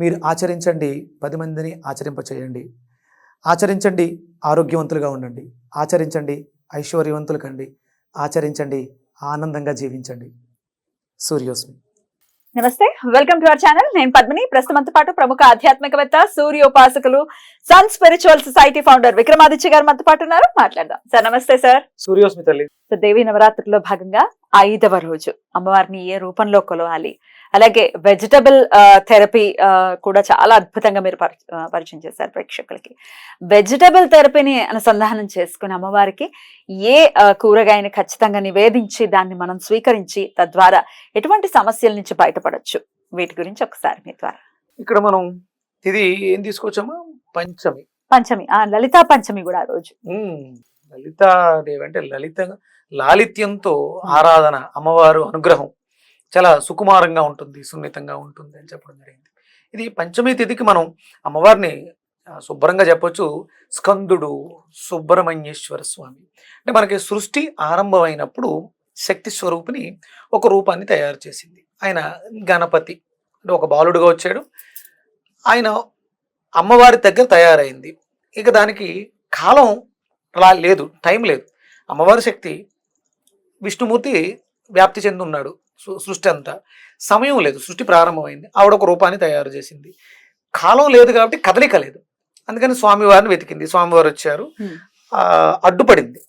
మీరు ఆచరించండి. పది మందిని ఆచరింపచేయండి. ఆచరించండి. ఆరోగ్యవంతులుగా ఉండండి. ఆచరించండి. ఐశ్వర్యవంతులు కండి ఆచరించండి. ఆనందంగా జీవించండి. సూర్యోస్మి. నమస్తే. వెల్కమ్ టు అవర్ ఛానల్ నేను పద్మిని. ప్రస్తుతంతో పాటు ప్రముఖ ఆధ్యాత్మికవేత్త సూర్యోపాసకులు sun spiritual society founder Vikramaditya garu మనతో పాటు ఉన్నారు. మాట్లాడదాం. సార్ నమస్తే సార్ సూర్యోస్మి తల్లి. దేవి నవరాత్రిలో భాగంగా ఐదవ రోజు అమ్మవారిని ఏ రూపంలో కొలవాలి? అలాగే వెజిటబుల్ థెరపీ కూడా చాలా అద్భుతంగా మీరు పరిచయం చేశారు ప్రేక్షకులకి. వెజిటబుల్ థెరపీని అనుసంధానం చేసుకుని అమ్మవారికి ఏ కూరగాయని ఖచ్చితంగా నివేదించి దాన్ని మనం స్వీకరించి తద్వారా ఎటువంటి సమస్యల నుంచి బయటపడొచ్చు? వీటి గురించి ఒకసారి మీ ద్వారా. ఇక్కడ మనం ఇది ఏం తీసుకొచ్చామా? పంచమి. పంచమి. ఆ లలితా పంచమి కూడా ఆ రోజు. లలితాదేవి అంటే లలిత లాలిత్యంతో ఆరాధన అమ్మవారు అనుగ్రహం. చాలా సుకుమారంగా ఉంటుంది సున్నితంగా ఉంటుంది అని చెప్పడం జరిగింది. ఇది పంచమి తిథికి మనం అమ్మవారిని శుభ్రంగా చెప్పొచ్చు స్కందుడు సుబ్రహ్మణ్యేశ్వర స్వామి. అంటే మనకి సృష్టి ఆరంభమైనప్పుడు శక్తి స్వరూపిణి ఒక రూపాన్ని తయారు చేసింది. ఆయన గణపతి అంటే ఒక బాలుడుగా వచ్చాడు. ఆయన అమ్మవారి దగ్గర తయారైంది. ఇక దానికి కాలం అలా లేదు టైం లేదు. అమ్మవారి శక్తి విష్ణుమూర్తి వ్యాప్తి చెంది ఉన్నాడు సృష్టి అంతా. సమయం లేదు సృష్టి ప్రారంభమైంది. ఆవిడ ఒక రూపాన్ని తయారు చేసింది. కాలం లేదు కాబట్టి కదలిక లేదు. అందుకని స్వామివారిని వెతికింది. స్వామివారు వచ్చారు. అడ్డుపడింది.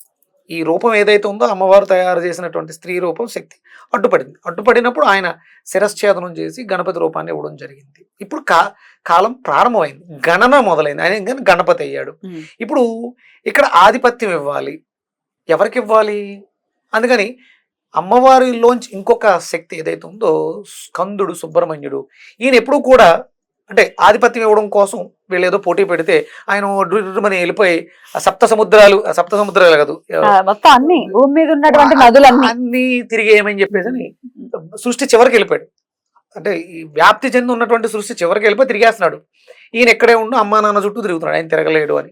ఈ రూపం ఏదైతే ఉందో అమ్మవారు తయారు చేసినటువంటి స్త్రీ రూపం శక్తి అడ్డుపడింది. అడ్డుపడినప్పుడు ఆయన శిరశ్ఛేదనం చేసి గణపతి రూపాన్ని ఇవ్వడం జరిగింది. ఇప్పుడు కా కాలం ప్రారంభమైంది. గణన మొదలైంది. ఆయన కానీ గణపతి అయ్యాడు. ఇప్పుడు ఇక్కడ ఆధిపత్యం ఇవ్వాలి. ఎవరికి ఇవ్వాలి? అందుకని అమ్మవారిలోంచి ఇంకొక శక్తి ఏదైతే ఉందో స్కందుడు సుబ్రహ్మణ్యుడు. ఈయన ఎప్పుడూ కూడా అంటే ఆధిపత్యం ఇవ్వడం కోసం వీళ్ళు ఏదో పోటీ పెడితే ఆయన డురుమని వెళ్ళిపోయి ఆ సప్త సముద్రాలు ఆ సప్త సముద్రాలు కాదు మొత్తం అన్ని భూమి మీద ఉన్నటువంటి నదులన్నీ. అన్ని తిరిగి ఏమని చెప్పేసి సృష్టి చివరికి వెళ్ళిపోయాడు. అంటే ఈ వ్యాప్తి చెంది ఉన్నటువంటి సృష్టి చివరికి వెళ్ళిపోయి తిరిగేస్తున్నాడు. ఈయన ఎక్కడే ఉండు అమ్మా నాన్న చుట్టూ తిరుగుతున్నాడు ఆయన తిరగలేడు అని.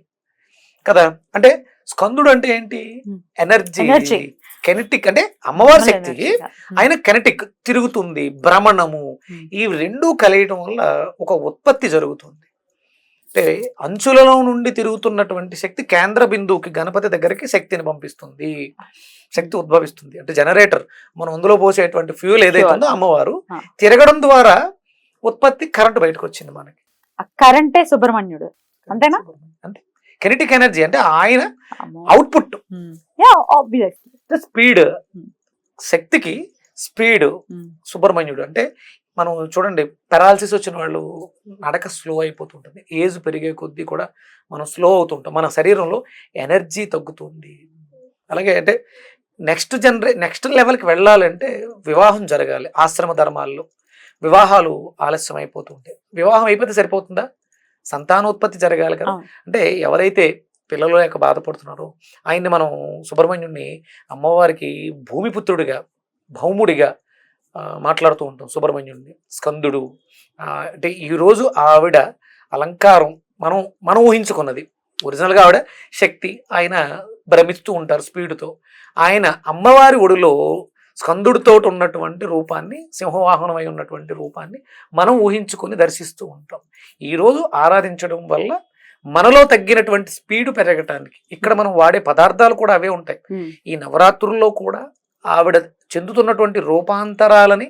కదా? అంటే స్కందుడు అంటే ఏంటి. ఎనర్జీ. కెనెటిక్ అంటే అమ్మవారి శక్తి ఆయన కెనెటిక్ తిరుగుతుంది భ్రమణము. ఈ రెండు కలియటం వల్ల ఒక ఉత్పత్తి జరుగుతుంది. అంటే అంచులలో నుండి తిరుగుతున్నటువంటి శక్తి కేంద్ర బిందువుకి గణపతి దగ్గరికి శక్తిని పంపిస్తుంది. శక్తి ఉద్భవిస్తుంది. అంటే జనరేటర్ మనం అందులో పోసేటువంటి ఫ్యూల్ ఏదైతే. ఉందో అమ్మవారు. తిరగడం ద్వారా ఉత్పత్తి కరెంట్ బయటకు వచ్చింది మనకి. కరెంటే సుబ్రహ్మణ్యుడు. అంతేనా? అంతే కెనెటిక్ ఎనర్జీ అంటే ఆయన. Output speed Hmm. శక్తికి స్పీడ్ సుబ్రహ్మణ్యుడు. అంటే మనం చూడండి పెరాలసిస్ వచ్చిన వాళ్ళు నడక స్లో అయిపోతుంటుంది. ఏజ్ పెరిగే కొద్దీ కూడా మనం స్లో అవుతుంటాం. మన శరీరంలో ఎనర్జీ తగ్గుతుంది. అలాగే అంటే నెక్స్ట్ జనరే నెక్స్ట్ లెవెల్కి వెళ్ళాలంటే వివాహం జరగాలి. ఆశ్రమ ధర్మాల్లో వివాహాలు ఆలస్యం అయిపోతుంటాయి. వివాహం అయిపోతే సరిపోతుందా? సంతానోత్పత్తి జరగాలి కదా. అంటే ఎవరైతే పిల్లలు లేక బాధపడుతున్నారు. ఆయన్ని మనం సుబ్రహ్మణ్యుడిని అమ్మవారికి భూమిపుత్రుడిగా భౌముడిగా మాట్లాడుతూ ఉంటాం సుబ్రహ్మణ్యుడిని స్కందుడు. అంటే ఈరోజు ఆవిడ అలంకారం మనం మనం ఊహించుకున్నది. ఒరిజినల్గా ఆవిడ శక్తి ఆయన భ్రమిస్తూ ఉంటారు స్పీడ్తో. ఆయన అమ్మవారి ఒడిలో స్కందుడితో ఉన్నటువంటి రూపాన్ని సింహవాహనమై ఉన్నటువంటి రూపాన్ని మనం ఊహించుకొని దర్శిస్తూ ఉంటాం. ఈరోజు ఆరాధించడం వల్ల మనలో తగ్గినటువంటి స్పీడ్ పెరగటానికి ఇక్కడ మనం వాడే పదార్థాలు కూడా అవే ఉంటాయి ఈ నవరాత్రుల్లో కూడా ఆవిడ చెందుతున్నటువంటి రూపాంతరాలని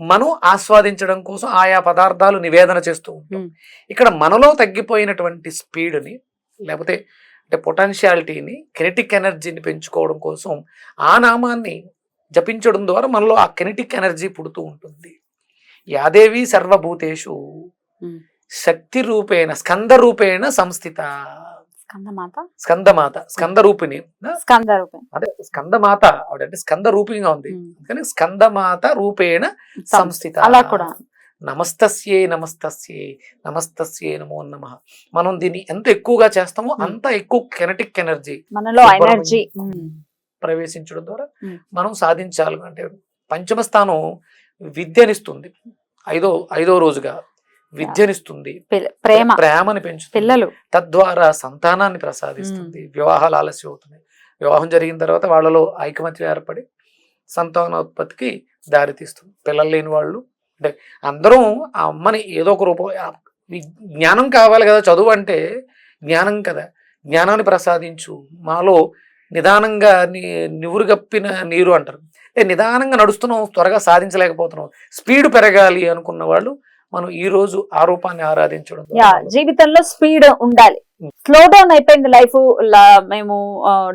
మనం ఆస్వాదించడం కోసం ఆయా పదార్థాలు నివేదన చేస్తూ ఉంటాం. ఇక్కడ మనలో తగ్గిపోయినటువంటి స్పీడ్ని లేకపోతే అంటే పొటెన్షియాలిటీని కెనెటిక్ ఎనర్జీని పెంచుకోవడం కోసం ఆ నామాన్ని జపించడం ద్వారా మనలో ఆ కెనెటిక్ ఎనర్జీ పుడుతూ ఉంటుంది యాదేవి సర్వభూతేషు. శక్తి రూపేణ స్కంద రూపేణ సంస్థిత. స్కందమాత? స్కందమాత స్కంద రూపిణి స్కంద అదే స్కందమాత ఆవిడ అంటే స్కంద రూపిణిగా ఉంది కానీ స్కందమాత రూపేణ సంస్థిత. అలా కూడా. నమస్తస్యే నమస్తస్యే నమస్తస్యే నమో నమ. మనం దీన్ని ఎంత ఎక్కువగా చేస్తామో. అంత ఎక్కువ కెనటిక్ ఎనర్జీ. మనలో. ఎనర్జీ. ప్రవేశించడం ద్వారా. మనం సాధించాలి అంటే పంచమ స్థానం విద్యనిస్తుంది. ఐదో ఐదో రోజుగా విద్యనిస్తుంది. ప్రేమ. ప్రేమని పెంచుతుంది. పిల్లలు. తద్వారా సంతానాన్ని ప్రసాదిస్తుంది. వివాహాలు ఆలస్యం అవుతున్నాయి వివాహం జరిగిన తర్వాత వాళ్ళలో ఐకమత్యం ఏర్పడి సంతానోత్పత్తికి దారితీస్తుంది. పిల్లలు లేని వాళ్ళు అంటే అందరం ఆ అమ్మని ఏదో ఒక రూపం జ్ఞానం కావాలి కదా చదువు అంటే జ్ఞానం కదా. జ్ఞానాన్ని ప్రసాదించు. మాలో నిదానంగా ని నివురుగప్పిన నీరు అంటారు. అంటే నిదానంగా నడుస్తున్నాం త్వరగా సాధించలేకపోతున్నాం స్పీడ్ పెరగాలి అనుకున్న వాళ్ళు మనం ఈ రోజు ఆ రూపాన్ని ఆరాధించడం జీవితంలో స్పీడ్ ఉండాలి. స్లో డౌన్ అయిపోయింది లైఫ్ మేము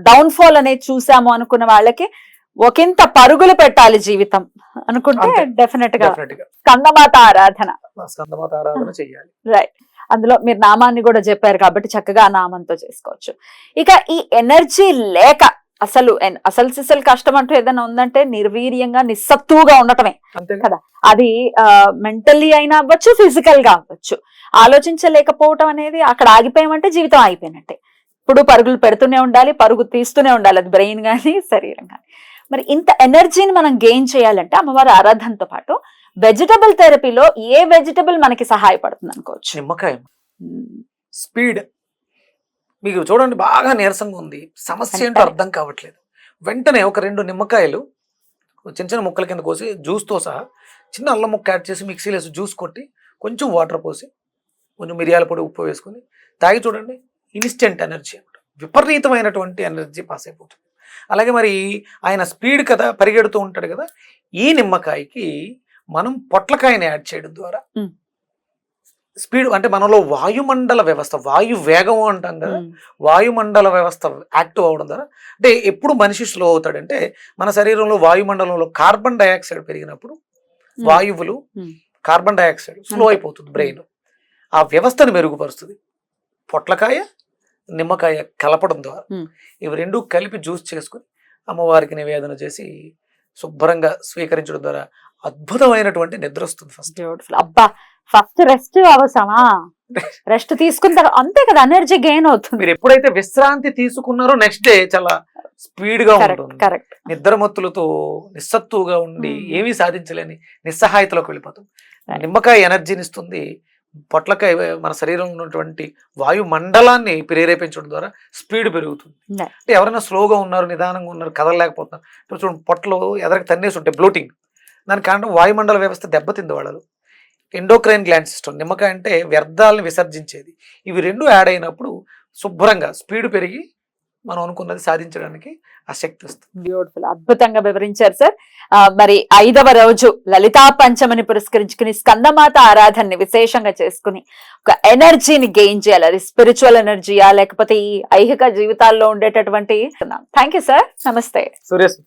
డౌన్ ఫాల్ అనేది చూసాము అనుకున్న వాళ్ళకి ఒకంత పరుగులు పెట్టాలి జీవితం. అనుకుంటే. డెఫినెట్గా స్కందమాత ఆరాధన. స్కందమాత ఆరాధన చేయాలి. రైట్ అందులో మీరు నామాన్ని కూడా చెప్పారు కాబట్టి చక్కగా నామంతో చేసుకోవచ్చు. ఇక ఈ ఎనర్జీ లేక అసలు అసలు సిసలు కష్టం అంటూ ఏదైనా ఉందంటే నిర్వీర్యంగా నిస్సత్తుగా ఉండటమే. కదా. అది మెంటల్లీ అయినా అవ్వచ్చు ఫిజికల్గా అవ్వచ్చు. ఆలోచించలేకపోవటం అనేది అక్కడ ఆగిపోయామంటే జీవితం ఆగిపోయినట్టే. ఇప్పుడు పరుగులు పెడుతూనే ఉండాలి పరుగు తీస్తూనే ఉండాలి. అది బ్రెయిన్ కానీ శరీరం కానీ మరి ఇంత ఎనర్జీని మనం గెయిన్ చేయాలంటే అమ్మవారి ఆరాధనతో పాటు వెజిటబుల్ థెరపీలో ఏ వెజిటబుల్ మనకి సహాయపడుతుంది అనుకోవచ్చు నిమ్మకాయ. స్పీడ్. మీకు చూడండి బాగా నీరసంగా ఉంది సమస్య ఏంటో. అర్థం కావట్లేదు వెంటనే ఒక రెండు నిమ్మకాయలు చిన్న చిన్న ముక్కల కింద కోసి జ్యూస్తో సహా చిన్న అల్లం ముక్క యాడ్ చేసి మిక్సీలో వేసి జ్యూస్ కొట్టి కొంచెం వాటర్ పోసి కొంచెం మిరియాల పొడి ఉప్పు వేసుకొని తాగి చూడండి ఇన్స్టెంట్ ఎనర్జీ అన్నమాట విపరీతమైనటువంటి ఎనర్జీ పాస్ అయిపోతుంది అలాగే మరి ఆయన స్పీడ్ కదా పరిగెడుతూ ఉంటాడు కదా ఈ నిమ్మకాయకి మనం పొట్లకాయని యాడ్ చేయడం ద్వారా. స్పీడ్ అంటే మనలో వాయుమండల వ్యవస్థ వాయు వేగం అంటాం కదా. వాయుమండల వ్యవస్థ యాక్టివ్ అవడం ద్వారా అంటే ఎప్పుడు మనిషి స్లో అవుతాడంటే మన శరీరంలో వాయుమండలంలో కార్బన్ డైఆక్సైడ్ పెరిగినప్పుడు వాయువులు. Carbon dioxide slow. అయిపోతుంది బ్రెయిన్ ఆ వ్యవస్థను మెరుగుపరుస్తుంది పొట్లకాయ నిమ్మకాయ కలపడం ద్వారా. ఇవి రెండు కలిపి జ్యూస్ చేసుకుని అమ్మవారికి నివేదన చేసి శుభ్రంగా స్వీకరించడం ద్వారా అద్భుతమైనటువంటి నిద్ర వస్తుంది ఫస్ట్ అబ్బా ఫస్ట్ రెస్ట్ అవసరమా? రెస్ట్ తీసుకున్న తర్వాత అంతే కదా ఎనర్జీ గెయిన్ అవుతుంది. మీరు ఎప్పుడైతే విశ్రాంతి తీసుకున్నారో నెక్స్ట్ డే చాలా స్పీడ్గా ఉంటుంది. కరెక్ట్. నిద్రమత్తులతో నిస్సత్తుగా ఉండి. ఏమీ సాధించలేని నిస్సహాయతలోకి వెళ్ళిపోతాం. నిమ్మకాయ ఎనర్జీని ఇస్తుంది పొట్లకాయ మన శరీరంలో ఉన్నటువంటి వాయు మండలాన్ని ప్రేరేపించడం ద్వారా స్పీడ్ పెరుగుతుంది. అంటే ఎవరైనా స్లోగా ఉన్నారు నిదానంగా ఉన్నారు కదలలేకపోతున్నారు. చూడండి పొట్టలో ఎదరికి తన్నేసి ఉంటాయి బ్లోటింగ్. దాని కారణం వాయుమండల వ్యవస్థ దెబ్బతింది వాళ్ళలో. ఎండోక్రైన్ గ్లాండ్ సిస్టమ్ నిమ్మకాయ అంటే వ్యర్థాలను విసర్జించేది. ఇవి రెండు యాడ్ అయినప్పుడు శుభ్రంగా స్పీడ్ పెరిగి మనం అనుకున్నది సాధించడానికి ఆ శక్తి వస్తుంది. బ్యూటిఫుల్ అద్భుతంగా వివరించారు సార్. మరి ఐదవ రోజు లలితా పంచమని పురస్కరించుకుని స్కందమాత ఆరాధనని విశేషంగా చేసుకుని ఒక ఎనర్జీని గెయిన్ చేయాలి. అది స్పిరిచువల్ ఎనర్జీయా లేకపోతే ఈ ఐహిక జీవితాల్లో ఉండేటటువంటి థ్యాంక్ యూ సార్. నమస్తే. సురేష్